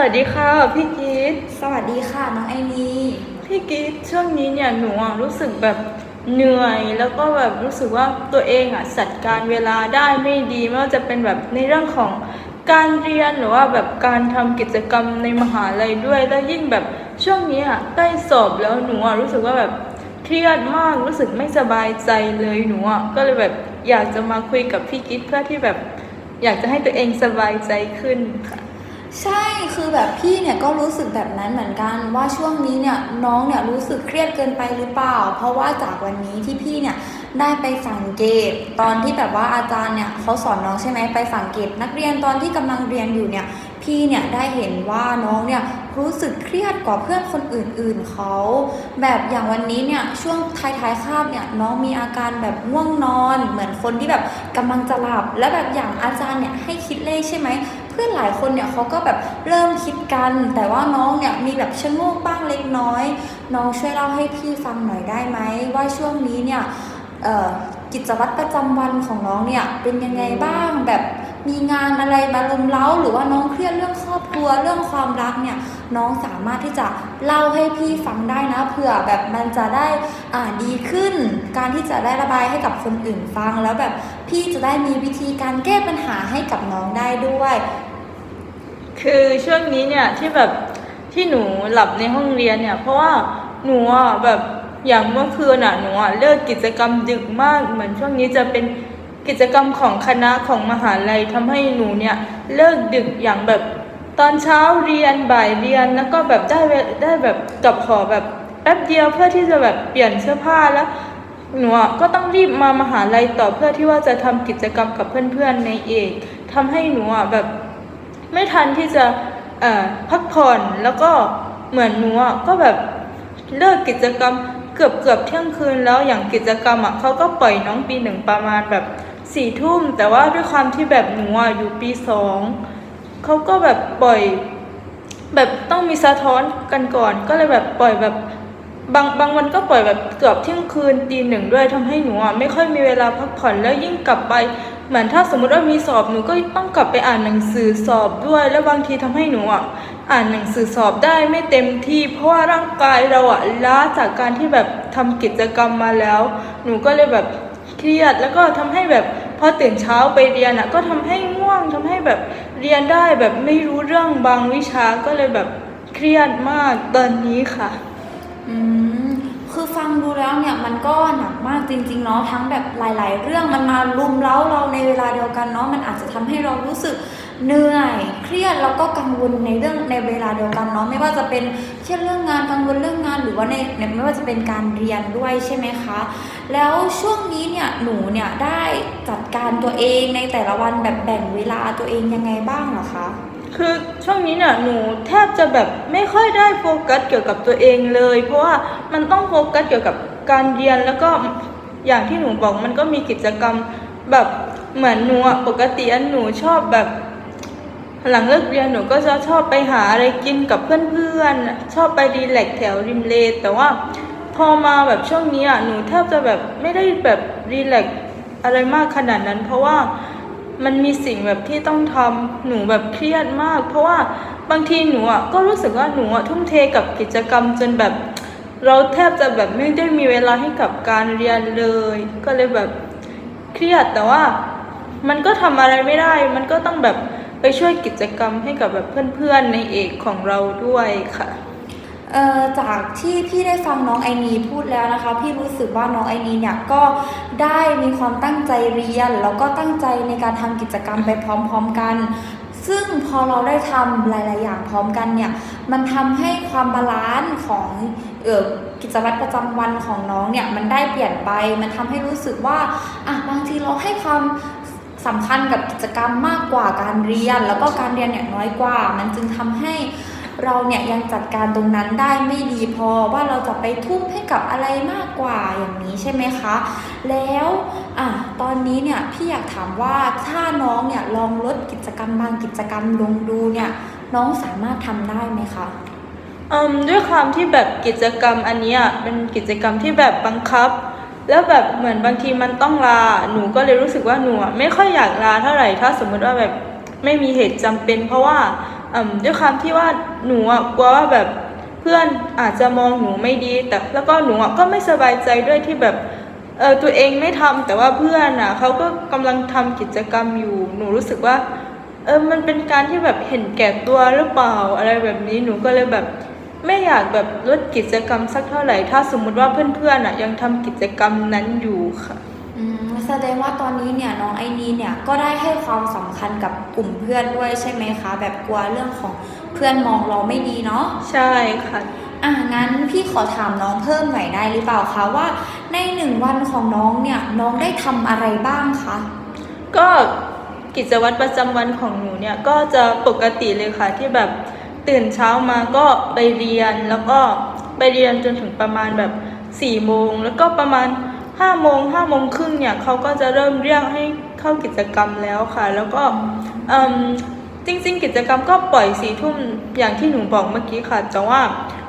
วัสดีค่ะพี่กิตสวัสดีค่ะน้องไอนีพี่กิตช่วงนี้เนี่ยหนูอะรู้สึกแบบเหนื่อยแล้วก็แบบรู้สึกว่าตัวเองอะจัดการเวลาได้ไม่ดีไม่ว่าจะเป็นแบบในเรื่องของการเรียนหรือว่าแบบการทำกิจกรรมในมหาลัยด้วย แล้วยิ่งแบบช่วงนี้อะใกล้สอบแล้วหนูอะรู้สึกว่าแบบเครียดมากรู้สึกไม่สบายใจเลยหนูอะก็เลยแบบอยากจะมาคุยกับพี่กิตเพื่อที่แบบอยากจะให้ตัวเองสบายใจขึ้นค่ะ ใช่คือแบบพี่เนี่ยก็รู้สึกแบบนั้นเหมือนกัน ว่าช่วงนี้เนี่ยน้องเนี่ยรู้สึกเครียดเกินไปหรือเปล่า เพราะว่าจากวันนี้ที่พี่เนี่ยได้ไปสังเกต ตอนที่แบบว่าอาจารย์เนี่ยเขาสอนน้องใช่ไหมไปสังเกต นักเรียนตอนที่กำลังเรียนอยู่เนี่ยพี่เนี่ยได้เห็นว่าน้องเนี่ยรู้สึกเครียดกว่าเพื่อนคนอื่นๆเขา แบบอย่างวันนี้เนี่ยช่วงท้ายๆคาบเนี่ยน้องมีอาการแบบง่วงนอน เหมือนคนที่แบบกำลังจะหลับ และแบบอย่างอาจารย์เนี่ยให้คิดเลขใช่ไหม เพื่อนหลายคนเนี่ยเขาก็แบบเริ่มคิดกัน แต่ว่าน้องเนี่ยมีแบบชะโงกบ้างเล็กน้อย น้องช่วยเล่าให้พี่ฟังหน่อยได้ไหมว่าช่วงนี้เนี่ยกิจวัตรประจำวันของน้องเนี่ยเป็นยังไงบ้างแบบมีงานอะไรมาลุมเล้า หรือว่าน้องเครียดเรื่องครอบครัวเรื่องความรักเนี่ยน้องสามารถที่จะเล่าให้พี่ฟังได้นะเผื่อแบบมันจะได้อ่าดีขึ้น การที่จะได้ระบายให้กับคนอื่นฟัง แล้วแบบพี่จะได้มีวิธีการแก้ปัญหาให้กับน้องได้ด้วย คือช่วงนี้เนี่ยที่แบบที่หนูหลับในห้องเรียนเนี่ย เพราะว่าหนูอะแบบอย่างเมื่อคืนอะหนูอะเลิกกิจกรรมดึกมากเหมือนช่วงนี้จะเป็นกิจกรรมของคณะของมหาลัยทำให้หนูเนี่ยเลิกดึกอย่างแบบตอนเช้าเรียนบ่ายเรียนแล้วก็แบบได้ได้แบบกลับหอแบบแป๊บเดียวเพื่อที่จะแบบเปลี่ยนเสื้อผ้าแล้วหนูอะก็ต้องรีบมามหาลัยต่อเพื่อที่ว่าจะทำกิจกรรมกับเพื่อนๆในเอกทำให้หนูอะแบบ ไม่ทันที่จะพักผ่อนแล้วก็เหมือนหนูก็แบบเลิกกิจกรรมเกือบเกือบเที่ยงคืนแล้วอย่างกิจกรรมอะเขาก็ปล่อยน้องปีหนึ่งประมาณแบบสี่ทุ่มแต่ว่าด้วยความที่แบบหนูอะอยู่ปีสองเขาก็แบบปล่อย แบบต้องมีสะท้อนกันก่อน ก็เลยแบบปล่อยแบบบางบางวันก็ปล่อยแบบเกือบเที่ยงคืนตีหนึ่งด้วยทำให้หนูอะไม่ค่อยมีเวลาพักผ่อนแล้วยิ่งกลับไป เหมือนถ้าสมมติว่ามีสอบหนูก็ต้องกลับไปอ่านหนังสือสอบด้วย แล้วบางทีทำให้หนูอะอ่านหนังสือสอบได้ไม่เต็มที่ เพราะว่าร่างกายเราอะล้าจากการที่แบบทำกิจกรรมมาแล้ว หนูก็เลยแบบเครียดแล้วก็ทำให้แบบพอตื่นเช้าไปเรียนอะก็ทำให้ง่วงทำให้แบบเรียนได้แบบไม่รู้เรื่องบางวิชาก็เลยแบบเครียดมากตอนนี้ค่ะ อืม คือฟังดูแล้วเนี่ยมันก็หนักมากจริงๆเนาะทั้งแบบหลาย ๆ เรื่องมันมารุมเร้าเราในเวลาเดียวกันเนาะมันอาจจะทำให้เรารู้สึกเหนื่อยเครียดแล้วก็กังวลในเรื่องในเวลาเดียวกันเนาะไม่ว่าจะเป็นเครียดเรื่องงานกังวลเรื่องงานหรือว่าในในไม่ว่าจะเป็นการเรียนด้วยใช่ไหมคะ แล้วช่วงนี้เนี่ยหนูเนี่ยได้จัดการตัวเองในแต่ละวันแบบแบ่งเวลาตัวเองยังไงบ้างเหรอคะ คือช่วงนี้เนี่ยหนูแทบจะแบบไม่ค่อยได้โฟกัสเกี่ยวกับตัวเองเลย เพราะว่ามันต้องโฟกัสเกี่ยวกับการเรียนแล้วก็อย่างที่หนูบอกมันก็มีกิจกรรมแบบเหมือนหนูอะปกติอันหนูชอบแบบ หลังเลิกเรียนหนูก็จะชอบไปหาอะไรกินกับเพื่อนๆชอบไปรีแลกแถวริมเลแต่ว่าพอมาแบบช่วงนี้อะหนูแทบจะแบบไม่ได้แบบรีแลกอะไรมากขนาดนั้น เพราะว่า มันมีสิ่งแบบที่ต้องทำหนูแบบเครียดมาก เพราะว่าบางทีหนูอะก็รู้สึกว่าหนูอะทุ่มเทกับกิจกรรมจนแบบ เราแทบจะแบบไม่ได้มีเวลาให้กับการเรียนเลย ก็เลยแบบเครียดแต่ว่ามันก็ทำอะไรไม่ได้ มันก็ต้องแบบไปช่วยกิจกรรมให้กับแบบเพื่อนๆในเอกของเราด้วยค่ะ เอ่อจากที่พี่ได้ฟังน้องไอนีพูดแล้วนะคะ พี่รู้สึกว่าน้องไอนีเนี่ยก็ได้มีความตั้งใจเรียน แล้วก็ตั้งใจในการทำกิจกรรมไปพร้อม ๆกัน ซึ่งพอเราได้ทำหลาย ๆ อย่างพร้อมกันเนี่ยมันทำให้ความบาลานซ์ของเอ่อกิจวัตรประจำวันของน้องเนี่ยมันได้เปลี่ยนไป มันทำให้รู้สึกว่าอะบางทีเราให้ความสำคัญกับกิจกรรมมากกว่าการเรียน แล้วก็การเรียนเนี่ยน้อยกว่า มันจึงทำให้ เราเนี่ยยังจัดการตรงนั้นได้ไม่ดีพอว่าเราจะไปทุ่มให้กับอะไรมากกว่าอย่างนี้ใช่ไหมคะ แล้วอะตอนนี้เนี่ยพี่อยากถามว่าถ้าน้องเนี่ยลองลดกิจกรรมบางกิจกรรมลงดูเนี่ยน้องสามารถทำได้ไหมคะอืมด้วยความที่แบบกิจกรรมอันนี้เป็นกิจกรรมที่แบบบังคับ แล้วแบบเหมือนบางทีมันต้องลาหนูก็เลยรู้สึกว่าหนูไม่ค่อยอยากลาเท่าไหร่ถ้าสมมติว่าแบบไม่มีเหตุจำเป็น เพราะว่า ด้วยความที่ว่าหนูอะกลัวว่าแบบเพื่อนอาจจะมองหนูไม่ดี แต่แล้วก็หนูก็ไม่สบายใจด้วยที่แบบเออตัวเองไม่ทำแต่ว่าเพื่อนอะเขาก็กำลังทำกิจกรรมอยู่ หนูรู้สึกว่าเออมันเป็นการที่แบบเห็นแก่ตัวหรือเปล่าอะไรแบบนี้หนูก็เลยแบบไม่อยากแบบลดกิจกรรมสักเท่าไหร่ ถ้าสมมุติว่าเพื่อนๆอะยังทำกิจกรรมนั้นอยู่ค่ะ แสดงว่าตอนนี้เนี่ยน้องไอนีเนี่ยก็ได้ให้ความสำคัญกับกลุ่มเพื่อนด้วยใช่ไหมคะ แบบกลัวเรื่องของเพื่อนมองเราไม่ดีเนาะใช่ค่ะอะงั้นพี่ขอถามน้องเพิ่มหน่อยได้หรือเปล่าคะว่า ในหนึ่งวันของน้องเนี่ยน้องได้ทำอะไรบ้างคะก็กิจวัตรประจำวันของหนูเนี่ยก็จะปกติเลยค่ะที่แบบตื่นเช้ามาก็ไปเรียนแล้วก็ไปเรียนจนถึงประมาณแบบ4ี่โมงแล้วก็ประมาณ 5้าโมงห้าโมงครึ่งเนี่ยเขาก็จะเริ่มเรียกให้เข้ากิจกรรมแล้วค่ะ แล้วก็จริง ๆ กิจกรรมก็ปล่อยสี่ทุ่มอย่างที่หนูบอกเมื่อกี้ค่ะแต่ว่า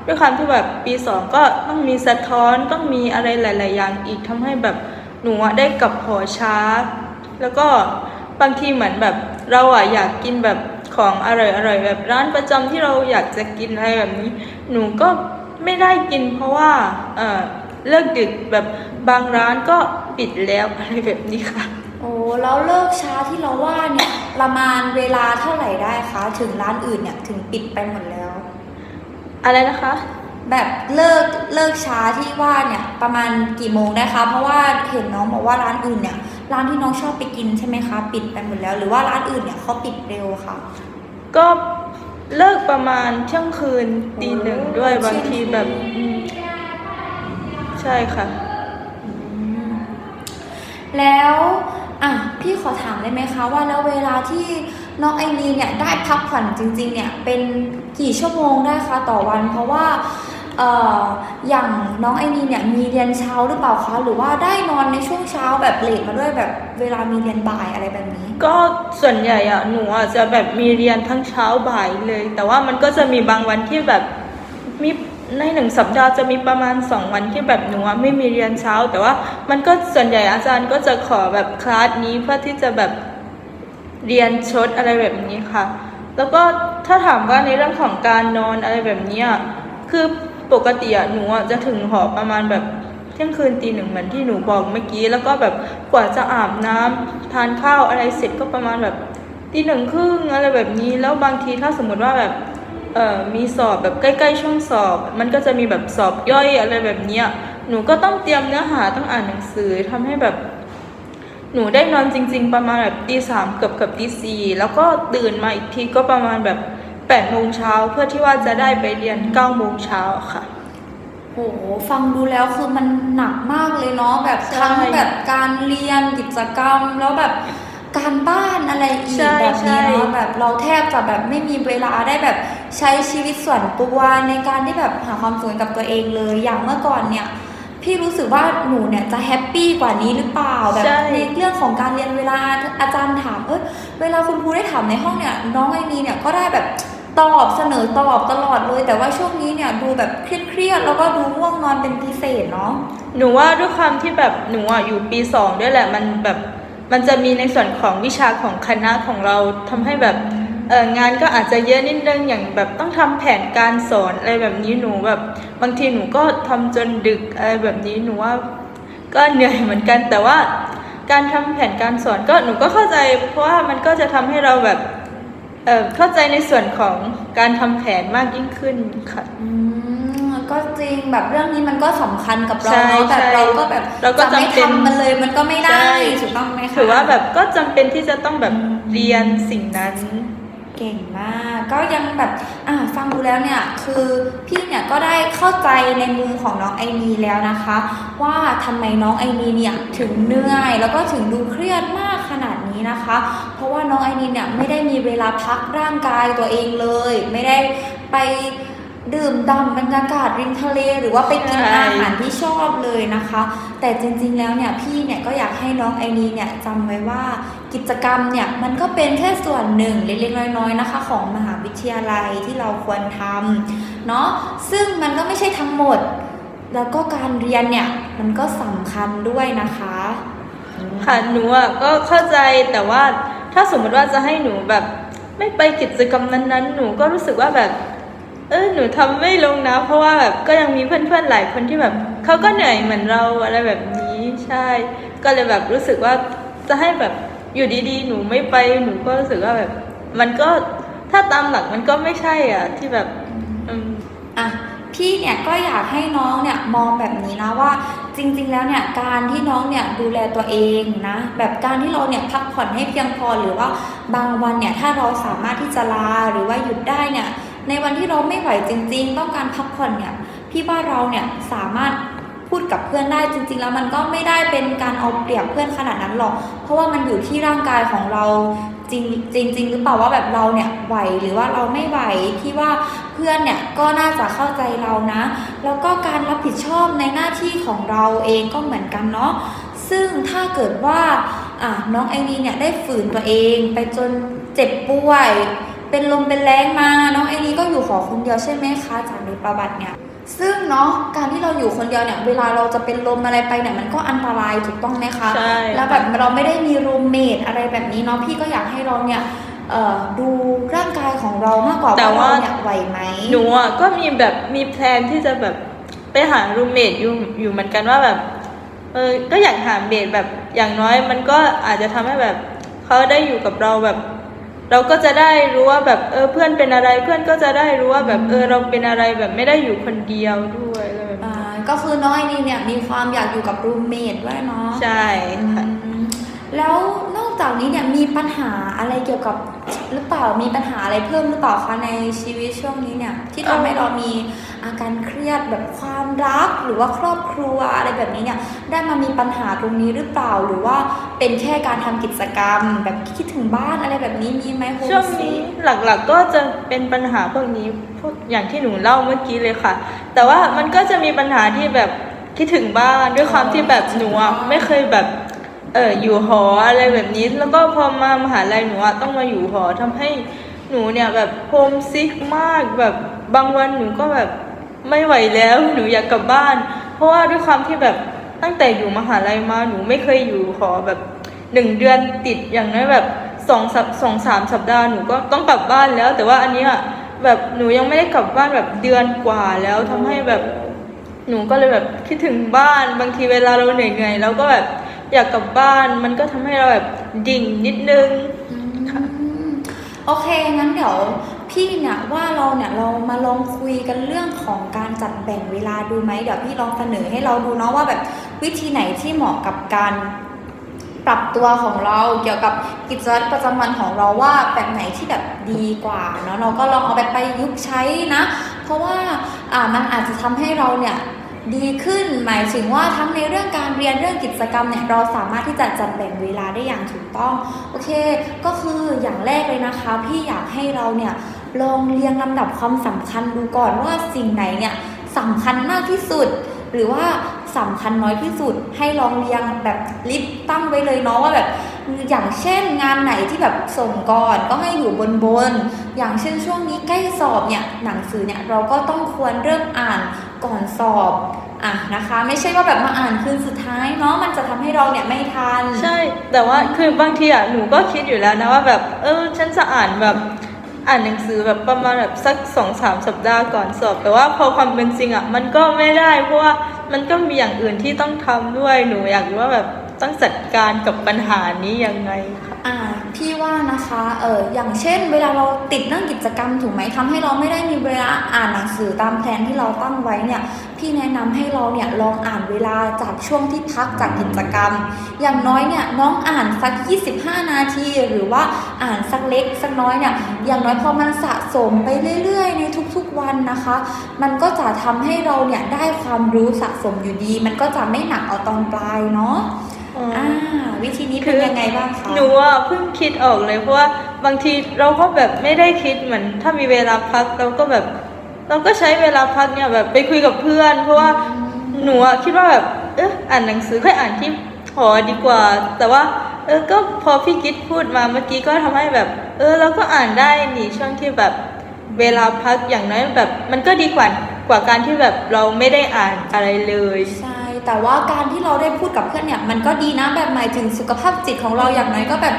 ด้วยความที่แบบปีสองก็ต้องมีสะท้อนต้องมีอะไรหลาย ๆ อย่างอีกทำให้แบบหนูได้กลับหอช้า แล้วก็บางทีเหมือนแบบเราอะอยากกินแบบของอร่อยๆแบบร้านประจำที่เราอยากจะกินอะไรแบบนี้ หนูก็ไม่ได้กินเพราะว่าเออเลิกดึกแบบ บางร้านก็ปิดแล้วอะไรแบบนี้ค่ะ โอ้แล้วเลิกช้าที่เราว่าเนี่ยประมาณเวลาเท่าไหร่ได้คะถึงร้านอื่นเนี่ยถึงปิดไปหมดแล้ว อะไรนะคะ แบบเลิกเลิกช้าที่ว่าเนี่ยประมาณกี่โมงได้คะเพราะว่าเห็นน้องบอกว่าร้านอื่นเนี่ยร้านที่น้องชอบไปกินใช่ไหมคะ ปิดไปหมดแล้ว หรือว่าร้านอื่นเนี่ยเขาปิดเร็วค่ะ ก็เลิกประมาณเที่ยงคืนตีหนึ่งด้วยโอ้บางทีแบบอืมใช่ค่ะ แล้วอะพี่ขอถามได้ไหมคะว่าแล้วเวลาที่น้องไอนีเนี่ยได้พักผ่อนจริงๆเนี่ยเป็นกี่ชั่วโมงได้คะต่อวัน เพราะว่าเอ่ออย่างน้องไอนีเนี่ยมีเรียนเช้าหรือเปล่าคะหรือว่าได้นอนในช่วงเช้าแบบเลทมาด้วยแบบเวลามีเรียนบ่ายอะไรแบบนี้ ก็ส่วนใหญ่อะหนูอะจะแบบมีเรียนทั้งเช้าบ่ายเลย แต่ว่ามันก็จะมีบางวันที่แบบมี ในหนึ่งสัปดาห์จะมีประมาณสองวันที่แบบหนูไม่มีเรียนเช้า แต่ว่ามันก็ส่วนใหญ่อาจารย์ก็จะขอแบบคลาสนี้เพื่อที่จะแบบเรียนชดอะไรแบบนี้ค่ะ แล้วก็ถ้าถามว่าในเรื่องของการนอนอะไรแบบนี้คือปกติหนูจะถึงหอประมาณแบบเที่ยงคืนตีหนึ่งเหมือนที่หนูบอกเมื่อกี้ แล้วก็แบบกว่าจะอาบน้ำทานข้าวอะไรเสร็จก็ประมาณแบบตีหนึ่งครึ่งอะไรแบบนี้ แล้วบางทีถ้าสมมติว่าแบบ เอ่อมีสอบแบบใกล้ๆช่วงสอบ มันก็จะมีแบบสอบย่อยอะไรแบบเนี้ยหนูก็ต้องเตรียมเนื้อหาต้องอ่านหนังสือทำให้แบบหนูได้นอนจริง ๆ ประมาณแบบตีสามเกือบเกือบตีสี่แล้วก็ตื่นมาอีกทีก็ประมาณแบบแปดโมงเช้าเพื่อที่ว่าจะได้ไปเรียนเก้าโมงเช้าค่ะโหฟังดูแล้วคือมันหนักมากเลยเนาะแบบทั้งใช่แบบการเรียนกิจกรรม แล้วแบบการบ้านอะไรอีกใช่แบบนี้ใช่เนาะแบบเราแทบจะแบบไม่มีเวลาได้แบบ ใช้ชีวิตส่วนตัวในการที่แบบหาความสุขให้กับตัวเองเลย อย่างเมื่อก่อนเนี่ย พี่รู้สึกว่าหนูเนี่ยจะแฮปปี้กว่านี้หรือเปล่าแบบใช่ ในเรื่องของการเรียนเวลาอาจารย์ถามเออเวลาคุณครูได้ถามในห้องเนี่ยน้องไอนีเนี่ยก็ได้แบบตอบเสนอตอบตลอดเลย แต่ว่าช่วงนี้เนี่ยดูแบบเครียดๆแล้วก็ดูง่วงนอนเป็นพิเศษเนาะ หนูว่าด้วยความที่แบบหนูอะอยู่ปีสองด้วยแหละมันแบบมันจะมีในส่วนของวิชาของคณะของเราทำให้แบบ เอองานก็อาจจะเยอะนิดนึงอย่างแบบต้องทำแผนการสอนอะไรแบบนี้หนูแบบ บางทีหนูก็ทำจนดึกอะไรแบบนี้หนูว่าก็เหนื่อยเหมือนกัน แต่ว่าการทำแผนการสอนก็หนูก็เข้าใจ เพราะว่ามันก็จะทำให้เราแบบเออเข้าใจในส่วนของการทำแผนมากยิ่งขึ้นค่ะอืมก็จริงแบบเรื่องนี้มันก็สำคัญกับเราใช่เนาะแบบใช่เราก็แบบเราก็จะไม่จำเป็นทำมันเลยมันก็ไม่ได้ใช่ถูกต้องไหมคะถือว่าแบบก็จำเป็นที่จะต้องแบบเรียนสิ่งนั้น เก่งมาก ก็ยังแบบอ่าฟังดูแล้วเนี่ย คือพี่เนี่ยก็ได้เข้าใจในมุมของน้องไอมีแล้วนะคะ ว่าทำไมน้องไอมีเนี่ยถึงเหนื่อย แล้วก็ถึงดูเครียดมากขนาดนี้นะคะ เพราะว่าน้องไอมีเนี่ยไม่ได้มีเวลาพักร่างกายตัวเองเลย ไม่ได้ไป ดื่มด่ำบรรยากาศริมทะเลหรือว่าไปกินอาหารที่ชอบเลยนะคะ แต่จริงๆแล้วเนี่ยพี่เนี่ยก็อยากให้น้องไอนีเนี่ยจำไว้ว่ากิจกรรมเนี่ยมันก็เป็นแค่ส่วนหนึ่งเล็กๆน้อยๆนะคะ ของมหาวิทยาลัยที่เราควรทำเนาะซึ่งมันก็ไม่ใช่ทั้งหมด แล้วก็การเรียนเนี่ยมันก็สำคัญด้วยนะคะค่ะหนูอะก็เข้าใจแต่ว่าถ้าสมมติว่าจะให้หนูแบบไม่ไปกิจกรรมนั้นๆ หนูก็รู้สึกว่าแบบ เออหนูทำไม่ลงนะ เพราะว่าแบบก็ยังมีเพื่อนๆหลายคนที่แบบเขาก็เหนื่อยเหมือนเราอะไรแบบนี้ใช่ ก็เลยแบบรู้สึกว่าจะให้แบบอยู่ดีๆ หนูไม่ไปหนูก็รู้สึกว่าแบบ มันก็ถ้าตามหลักมันก็ไม่ใช่อะที่แบบอะพี่เนี่ยก็อยากให้น้องเนี่ยมองแบบนี้นะว่าจริง ๆ แล้วเนี่ยการที่น้องเนี่ยดูแลตัวเองนะแบบการที่เราเนี่ยพักผ่อนให้เพียงพอหรือว่าบางวันเนี่ยถ้าเราสามารถที่จะลาหรือว่าหยุดได้เนี่ย ในวันที่เราไม่ไหวจริง ๆ ต้องการพักผ่อนเนี่ยพี่ว่าเราเนี่ยสามารถพูดกับเพื่อนได้จริง ๆ แล้วมันก็ไม่ได้เป็นการเอาเปรียบเพื่อนขนาดนั้นหรอก เพราะว่ามันอยู่ที่ร่างกายของเราจริงจริงรงหรือเปล่าว่าแบบเราเนี่ยไหวหรือว่าเราไม่ไหวพี่ว่าเพื่อนเนี่ยก็น่าจะเข้าใจเรานะ แล้วก็การรับผิดชอบในหน้าที่ของเราเองก็เหมือนกันเนาะซึ่งถ้าเกิดว่าน้องไอรีเนี่ยได้ฝืนตัวเองไปจนเจ็บป่วย เป็นลมเป็นแรงมาน้องไอรีก็อยู่หอคนเดียวใช่ไหมคะจากในประวัติเนี่ยซึ่งเนาะการที่เราอยู่คนเดียวเนี่ย เวลาเราจะเป็นลมอะไรไปเนี่ยมันก็อันตรายถูกต้องไหมคะใช่แล้วแบบเราไม่ได้มีรูมเมทอะไรแบบนี้เนาะพี่ก็อยากให้เราเนี่ยเอ่อดูร่างกายของเรามากกว่าแต่ว่าว่าเราเนี่ยไหวไหมหนูอะก็มีแบบมีแพลนที่จะแบบไปหารูมเมทอยู่อยู่เหมือนกันว่าแบบเออก็อยากหาเมทแบบอย่างน้อยมันก็อาจจะทำให้แบบเขาได้อยู่กับเราแบบ เราก็จะได้รู้ว่าแบบเออเพื่อนเป็นอะไรเพื่อนก็จะได้รู้ว่าแบบเออเราเป็นอะไรแบบไม่ได้อยู่คนเดียวด้วยอะไรแบบอ่านี้ก็คือน้องไอรีเนี่ยมีความอยากอยู่กับรูมเมทด้วยเนาะใช่ค่ะอืม แล้วนอกจากนี้เนี่ยมีปัญหาอะไรเกี่ยวกับหรือเปล่ามีปัญหาอะไรเพิ่มหรือเปล่าคะในชีวิตช่วงนี้เนี่ย ที่ทำให้เรามีอาการเครียดแบบความรักหรือว่าครอบครัวอะไรแบบนี้เนี่ยได้มามีปัญหาตรงนี้หรือเปล่าหรือว่าเป็นแค่การทำกิจกรรม แบบคิดถึงบ้านอะไรแบบนี้มีไหมคุณช่วงนี้หลักๆก็จะเป็นปัญหาพวกนี้พวกอย่างที่หนูเล่าเมื่อกี้เลยค่ะ แต่ว่ามันก็จะมีปัญหาที่แบบคิดถึงบ้านด้วยความที่แบบหนูอะไม่เคยแบบ เอออยู่หออะไรแบบนี้ แล้วก็พอมามหาลัยหนูอะต้องมาอยู่หอทำให้หนูเนี่ยแบบโฮมซิกมากแบบบางวันหนูก็แบบไม่ไหวแล้วหนูอยากกลับบ้าน เพราะว่าด้วยความที่แบบตั้งแต่อยู่มหาลัยมาหนูไม่เคยอยู่หอแบบหนึ่งเดือนติดอย่างน้อยแบบสองสัปสองสามสัปดาห์หนูก็ต้องกลับบ้านแล้ว แต่ว่าอันนี้ยแบบหนูยังไม่ได้กลับบ้านแบบเดือนกว่าแล้วทำให้แบบหนูก็เลยแบบคิดถึงบ้านบางทีเวลาเราเหนื่อยๆแล้วก็แบบ อยากกลับบ้านมันก็ทำให้เราแบบดิ่งนิดนึง ค่ะ อืมโอเค งั้นเดี๋ยวพี่เนี่ยว่าเราเนี่ยเรามาลองคุยกันเรื่องของการจัดแบ่งเวลาดูไหมเดี๋ยวพี่ลองเสนอให้เราดูเนาะว่าแบบวิธีไหนที่เหมาะกับการปรับตัวของเราเกี่ยวกับกิจวัตรประจำวันของเราว่าแบบไหนที่แบบดีกว่าเนาะเราก็ลองเอาไปประยุกต์ใช้นะ เพราะว่าอ่ามันอาจจะทำให้เราเนี่ย ดีขึ้น หมายถึงว่าทั้งในเรื่องการเรียนเรื่องกิจกรรมเนี่ยเราสามารถที่จะจัดแบ่งเวลาได้อย่างถูกต้องโอเค ก็คืออย่างแรกเลยนะคะ พี่อยากให้เราเนี่ยลองเรียงลำดับความสำคัญดูก่อนว่าสิ่งไหนเนี่ยสำคัญมากที่สุด หรือว่าสำคัญน้อยที่สุด ให้ลองเรียงแบบลิสต์ตั้งไว้เลยเนาะว่าแบบอย่างเช่นงานไหนที่แบบส่งก่อนก็ให้อยู่บนบน อย่างเช่นช่วงนี้ใกล้สอบเนี่ยหนังสือเนี่ยเราก็ต้องควรเริ่มอ่าน ก่อนสอบอะนะคะ ไม่ใช่ว่าแบบมาอ่านคืนสุดท้ายเนาะมันจะทำให้เราเนี่ยไม่ทัน ใช่ แต่ว่าคือบางทีอะหนูก็คิดอยู่แล้วนะว่าแบบเออฉันจะอ่านแบบอ่านหนังสือแบบประมาณแบบสักสองสามสัปดาห์ก่อนสอบ แต่ว่าพอความเป็นจริงอะมันก็ไม่ได้ เพราะว่ามันก็มีอย่างอื่นที่ต้องทำด้วยหนูอยากรู้ว่าแบบต้องจัดการกับปัญหานี้ยังไงค่ะอ่า พี่ว่านะคะเอออย่างเช่น เวลาเราติดเรื่องกิจกรรมถูกไหมทำให้เราไม่ได้มีเวลาอ่านหนังสือตามแผนที่เราตั้งไว้เนี่ยพี่แนะนำให้เราเนี่ยลองอ่านเวลาจากช่วงที่พักจากกิจกรรม อย่างน้อยเนี่ยน้องอ่านสัก 25 นาที หรือว่าอ่านสักเล็กสักน้อยเนี่ยอย่างน้อยพอมันสะสมไปเรื่อยๆ ในทุกๆวันนะคะ มันก็จะทำให้เราเนี่ยได้ความรู้สะสมอยู่ดี มันก็จะไม่หนักเอาตอนปลายเนาะอ่า วิธีนี้เป็นยังไงบ้างคะหนูอะเพิ่งคิดออกเลยเพราะว่าบางทีเราก็แบบไม่ได้คิดเหมือน ถ้ามีเวลาพักเราก็แบบ เราก็ใช้เวลาพักเนี่ยแบบไปคุยกับเพื่อน เพราะว่าหนูอะคิดว่าแบบเอออ่านหนังสือค่อยอ่านที่หอดีกว่า แต่ว่า เออก็พอพี่กิดพูดมาเมื่อกี้ก็ทำให้แบบ เออเราก็อ่านได้นี่ช่วงที่แบบเวลาพักอย่างน้อยแบบ มันก็ดีกว่ากว่าการที่แบบเราไม่ได้อ่านอะไรเลยใช่ แต่ว่าการที่เราได้พูดกับเพื่อนเนี่ยมันก็ดีนะแบบหมายถึงสุขภาพจิตของเราอย่างน้อยก็แบบ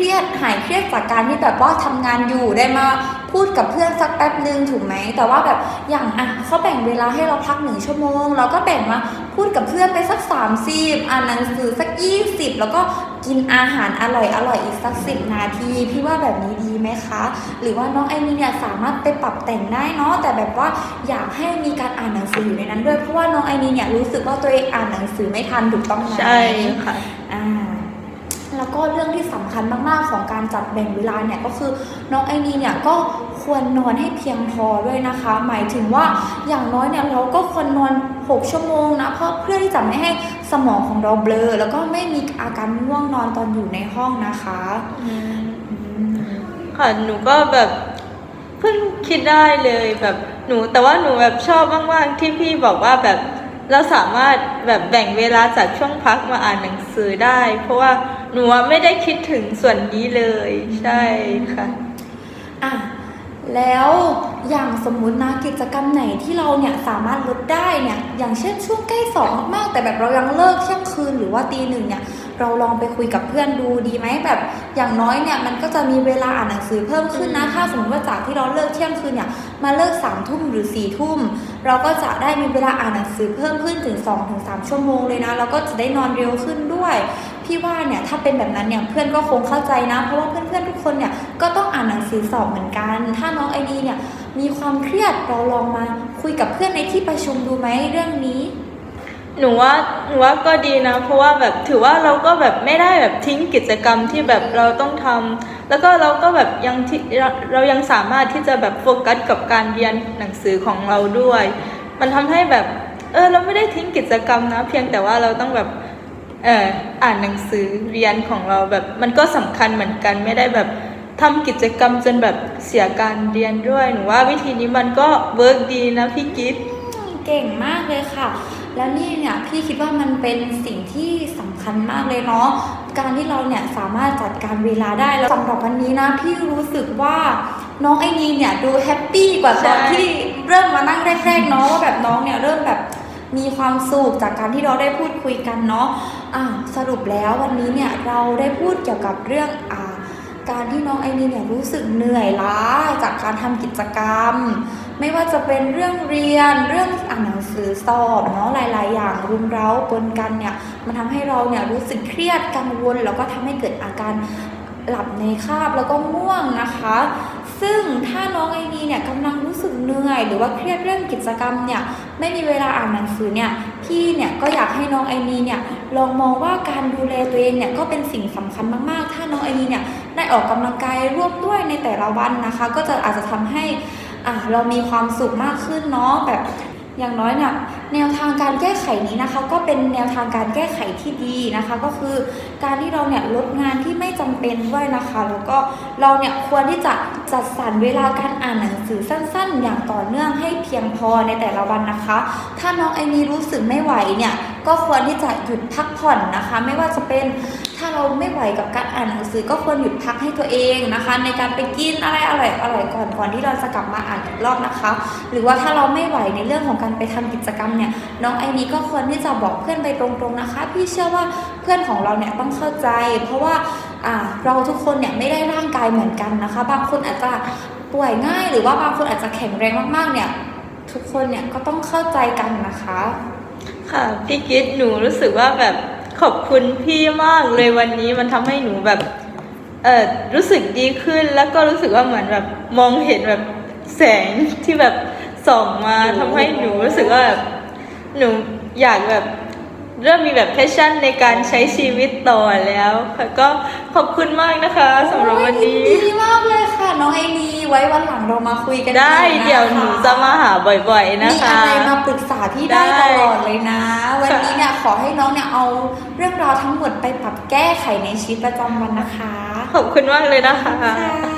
เครียดหายเครียดจากการที่แบบว่าทำงานอยู่ได้มาพูดกับเพื่อนสักแป๊บหนึ่งถูกไหมแต่ว่าแบบอย่างอะเขาแบ่งเวลาให้เราพักหนึ่งชั่วโมง เราก็แบ่งมาพูดกับเพื่อนไปสักสามสิบอ่านหนังสือสักยี่สิบแล้วก็กินอาหารอร่อยอร่อยอีกสักสิบนาที พี่ว่าแบบนี้ดีไหมคะ หรือว่าน้องไอมี่เนี่ยสามารถไปปรับแต่งได้เนาะแต่แบบว่าอยากให้มีการอ่านหนังสืออยู่ในนั้นด้วยเพราะว่าน้องไอมี่เนี่ยรู้สึกว่าตัวเองอ่านหนังสือไม่ทันถูกต้องไหมใช่ค่ะ ก็เรื่องที่สำคัญมากๆของการจัดแบ่งเวลาเนี่ยก็คือน้องไอนีเนี่ยก็ควรนอนให้เพียงพอด้วยนะคะ หมายถึงว่าอย่างน้อยเนี่ยเราก็ควรนอน 6 ชั่วโมงนะเพราะเพื่อที่จะไม่ให้สมองของเราเบลอ แล้วก็ไม่มีอาการง่วงนอนตอนอยู่ในห้องนะคะอืมค่ะหนูก็แบบเพิ่งคิดได้เลยแบบหนูแต่ว่าหนูแบบชอบมากๆที่พี่บอกว่าแบบเราสามารถแบบแบ่งเวลาจากช่วงพักมาอ่านหนังสือได้ เพราะว่า หนูอะไม่ได้คิดถึงส่วนนี้เลยใช่ค่ะอะแล้วอย่างสมมุตินะกิจกรรมไหนที่เราเนี่ยสามารถลดได้เนี่ยอย่างเช่นช่วงใกล้สอบมากๆแต่แบบเรายังเลิกเที่ยงคืนหรือว่าตีหนึ่งเนี่ยเราลองไปคุยกับเพื่อนดูดีไหมแบบ อย่างน้อยเนี่ยมันก็จะมีเวลาอ่านหนังสือเพิ่มขึ้นนะถ้าสมมติว่าจากที่เราเลิกเที่ยงคืนเนี่ยมาเลิกสามทุ่มหรือสี่ทุ่มเราก็จะได้มีเวลาอ่านหนังสือเพิ่มขึ้นถึง2อถึงสชั่วโมงเลยนะแล้วก็จะได้นอนเร็วขึ้นด้วย พี่ว่าเนี่ยถ้าเป็นแบบนั้นเนี่ยเพื่อนก็คงเข้าใจนะ เพราะว่าเพื่อนๆทุกคนเนี่ยก็ต้องอ่านหนังสือสอบเหมือนกัน ถ้าน้องไอดีเนี่ยมีความเครียดเราลองมาคุยกับเพื่อนในที่ประชุมดูไหมเรื่องนี้หนูว่าหนูว่าก็ดีนะ เพราะว่าแบบถือว่าเราก็แบบไม่ได้แบบทิ้งกิจกรรมที่แบบเราต้องทำแล้วก็เราก็แบบยังที่เราเรายังสามารถที่จะแบบโฟกัสกับการเรียนหนังสือของเราด้วย มันทำให้แบบเออเราไม่ได้ทิ้งกิจกรรมนะ เพียงแต่ว่าเราต้องแบบ เอออ่านหนังสือเรียนของเราแบบ มันก็สำคัญเหมือนกันไม่ได้แบบทำกิจกรรมจนแบบเสียการเรียนด้วยหนูว่าวิธีนี้มันก็เวิร์กดีนะพี่กิฟเก่งมากเลยค่ะ แล้วนี่เนี่ยพี่คิดว่ามันเป็นสิ่งที่สำคัญมากเลยเนาะการที่เราเนี่ยสามารถจัดการเวลาได้แล้วสำหรับวันนี้นะพี่รู้สึกว่าน้องไอนีเนี่ยดูแฮปปี้กว่าตอนที่เริ่มมานั่งแรกๆเนาะว่าแบบน้องเนี่ยเริ่มแบบ มีความสุขจากการที่เราได้พูดคุยกันเนาะอ่าสรุปแล้ววันนี้เนี่ยเราได้พูดเกี่ยวกับเรื่องอการที่น้องไอรีนเนี่ยรู้สึกเหนื่อยล้าจากการทำกิจกรรม ไม่ว่าจะเป็นเรื่องเรียนเรื่องอ่านหนังสือสอบเนาะหลาย ๆ อย่างรุมเร้าปนกันเนี่ยมันทำให้เราเนี่ยรู้สึกเครียดกังวลแล้วก็ทำให้เกิดอาการ หลับในคาบแล้วก็ง่วงนะคะ ซึ่งถ้าน้องไอดีเนี่ยกำลังรู้สึกเหนื่อย หรือว่าเครียดเรื่องกิจกรรมเนี่ยไม่มีเวลาอ่านหนังสือเนี่ยพี่เนี่ยก็อยากให้น้องไอดีเนี่ยลองมองว่าการดูแลตัวเองเนี่ยก็เป็นสิ่งสำคัญมากๆ ถ้าน้องไอดีเนี่ยได้ออกกำลังกายร่วมด้วยในแต่ละวันนะคะ ก็จะอาจจะทำให้อ่าเรามีความสุขมากขึ้นเนาะแบบ อย่างน้อยเนี่ยแนวทางการแก้ไขนี้นะคะ ก็เป็นแนวทางการแก้ไขที่ดีนะคะ ก็คือการที่เราเนี่ยลดงานที่ไม่จำเป็นด้วยนะคะ แล้วก็เราเนี่ยควรที่จะจัดสรรเวลาการอ่านหนังสือสั้น ๆ อย่างต่อเนื่องให้เพียงพอในแต่ละวันนะคะ ถ้าน้องไอมีรู้สึกไม่ไหวเนี่ยก็ควรที่จะหยุดพักผ่อนนะคะ ไม่ว่าจะเป็น ถ้าเราไม่ไหวกับการอ่านหนังสือก็ควรหยุดพักให้ตัวเองนะคะ ในการไปกินอะไรอร่อยอร่อยๆก่อนก่อนที่เราจะกลับมาอ่านอีกรอบนะคะ หรือว่าถ้าเราไม่ไหวในเรื่องของการไปทำกิจกรรมเนี่ยน้องไอนี้ก็ควรที่จะบอกเพื่อนไปตรงๆนะคะ พี่เชื่อว่าเพื่อนของเราเนี่ยต้องเข้าใจ เพราะว่าอ่าเราทุกคนเนี่ยไม่ได้ร่างกายเหมือนกันนะคะ บางคนอาจจะป่วยง่าย หรือว่าบางคนอาจจะแข็งแรงมากๆเนี่ยทุกคนเนี่ยก็ต้องเข้าใจกันนะคะ ค่ะพี่กิฟต์หนูรู้สึกว่าแบบ ขอบคุณพี่มากเลยวันนี้มันทำให้หนูแบบเออรู้สึกดีขึ้นแล้วก็รู้สึกว่าเหมือนแบบมองเห็นแบบแสงที่แบบส่องมาทำให้หนูรู้สึกว่าแบบหนูอยากแบบเริ่มมีแบบแพชชั่นในการใช้ชีวิตต่อแล้วค่ะก็ขอบคุณมากนะคะสำหรับวันนี้โอ้ยดีมากเลยค่ะ น้องไอนีไว้วันหลังเรามาคุยกันได้อีกนะคะเดี๋ยวหนูจะมาหาบ่อยๆนะมีคะอะไรมาปรึกษาพี่ได้ได้ตลอดเลยนะ วันนี้เนี่ยขอให้น้องเนี่ยเอาเรื่องราวทั้งหมดไปปรับแก้ไขในชีวิตประจำวันนะคะ ขอบคุณมากเลยนะคะค่ะ